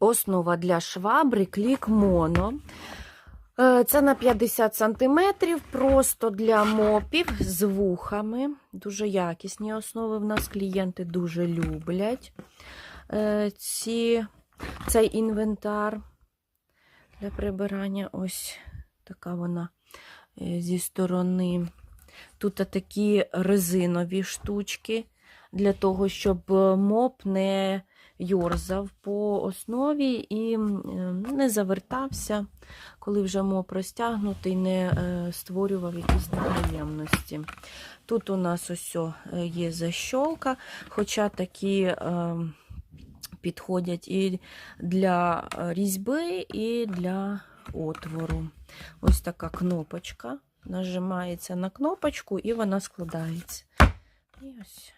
основа для швабри клік моно. Е, Це на 50 см, просто для мопів з вухами. Дуже якісні основи в нас клієнти дуже люблять е, ці, цей інвентар для прибирання. Ось така вона е, зі сторони. Тут такі резинові штучки для того, щоб моп не йорзав по основі і е, не завертався, коли вже моп розтягнутий, не е, створював якісь неприємності. Тут у нас ось є защолка, хоча такі е, підходять і для різьби, і для отвору. Ось така кнопочка. Нажимається на кнопочку і вона складається. І ось